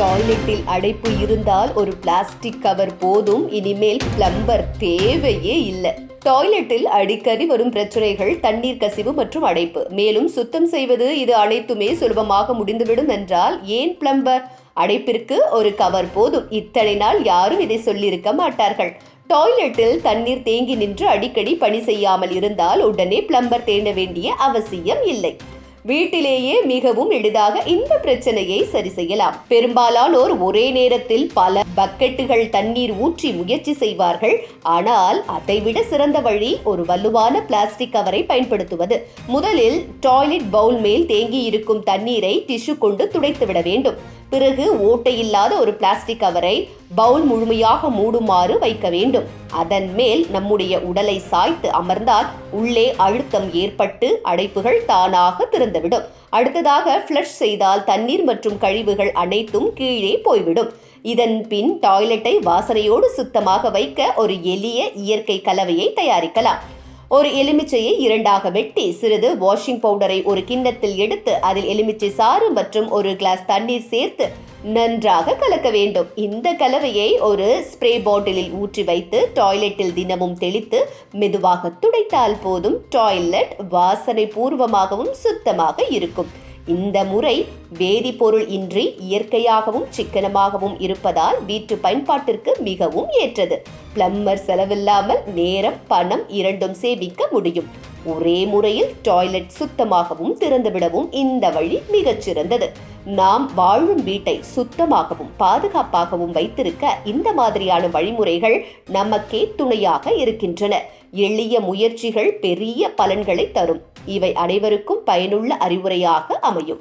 டாய்லெட்டில் அடைப்பு இருந்தால் ஒரு பிளாஸ்டிக் கவர் போதும் இனிமேல் பிளம்பர் தேவையே இல்லை. டாய்லெட்டில் அடிக்கடி வரும் பிரச்சனைகள் தண்ணீர் கசிவு மற்றும் அடைப்பு. மேலும் சுத்தம் செய்வது இது அனைத்துமே சுலபமாக முடிந்துவிடும் என்றால் ஏன் பிளம்பர்? அடைப்பிற்கு ஒரு கவர் போதும். இத்தனை நாள் யாரும் இதை சொல்லியிருக்க மாட்டார்கள். டாய்லெட்டில் தண்ணீர் தேங்கி நின்று அடிக்கடி பணி செய்யாமல் இருந்தால் உடனே பிளம்பர் தேட வேண்டிய அவசியம் இல்லை. வீட்டிலேயே மிகவும் எளிதாக இந்த பிரச்சனையை சரி செய்யலாம். பெரும்பாலானோர் ஒரே நேரத்தில் பல பக்கெட்டுகள் தண்ணீர் ஊற்றி முயற்சி செய்வார்கள். ஆனால் அதைவிட சிறந்த வழி ஒரு வலுவான பிளாஸ்டிக் கவரை பயன்படுத்துவது. முதலில் டாய்லெட் பவுல் மேல் தேங்கி இருக்கும் தண்ணீரை டிஷ்யூ கொண்டு துடைத்துவிட வேண்டும். பிறகு ஓட்டையில்லாத ஒரு பிளாஸ்டிக் கவரை பவுல் முழுமையாக மூடுமாறு வைக்க வேண்டும். அதன் மேல் நம்முடைய உடலை சாய்த்து அமர்ந்தால் உள்ளே அழுத்தம் ஏற்பட்டு அடைப்புகள் தானாக திறந்துவிடும். அடுத்ததாக ஃப்ளஷ் செய்தால் தண்ணீர் மற்றும் கழிவுகள் அனைத்தும் கீழே போய்விடும். இதன் பின் டாய்லெட்டை வாசனையோடு சுத்தமாக வைக்க ஒரு எளிய இயற்கை கலவையை தயாரிக்கலாம். ஒரு எலுமிச்சையை இரண்டாக வெட்டி சிறிது வாஷிங் பவுடரை ஒரு கிண்ணத்தில் எடுத்து அதில் எலுமிச்சை சாறு மற்றும் ஒரு கிளாஸ் தண்ணீர் சேர்த்து நன்றாக கலக்க வேண்டும். இந்த கலவையை ஒரு ஸ்ப்ரே பாட்டிலில் ஊற்றி வைத்து டாய்லெட்டில் தினமும் தெளித்து மெதுவாக துடைத்தால் போதும். டாய்லெட் வாசனை பூர்வமாகவும் சுத்தமாக இருக்கும். இந்த முறை வேதிப்பொருள் இன்றி இயற்கையாகவும் சிக்கனமாகவும் இருப்பதால் வீட்டு பயன்பாட்டிற்கு மிகவும் ஏற்றது. பிளம்மர் செலவில்லாமல் நேரம் பணம் இரண்டும் சேமிக்க முடியும். ஒரே முறையில் டாய்லெட் சுத்தமாகவும் திறந்துவிடவும் இந்த வழி மிகச்சிறந்தது. நாம் வாழும் வீட்டை சுத்தமாகவும் பாதுகாப்பாகவும் வைத்திருக்க இந்த மாதிரியான வழிமுறைகள் நமக்கே துணையாக இருக்கின்றன. எளிய முயற்சிகள் பெரிய பலன்களை தரும். இவை அனைவருக்கும் பயனுள்ள அறிவுரையாக அமையும்.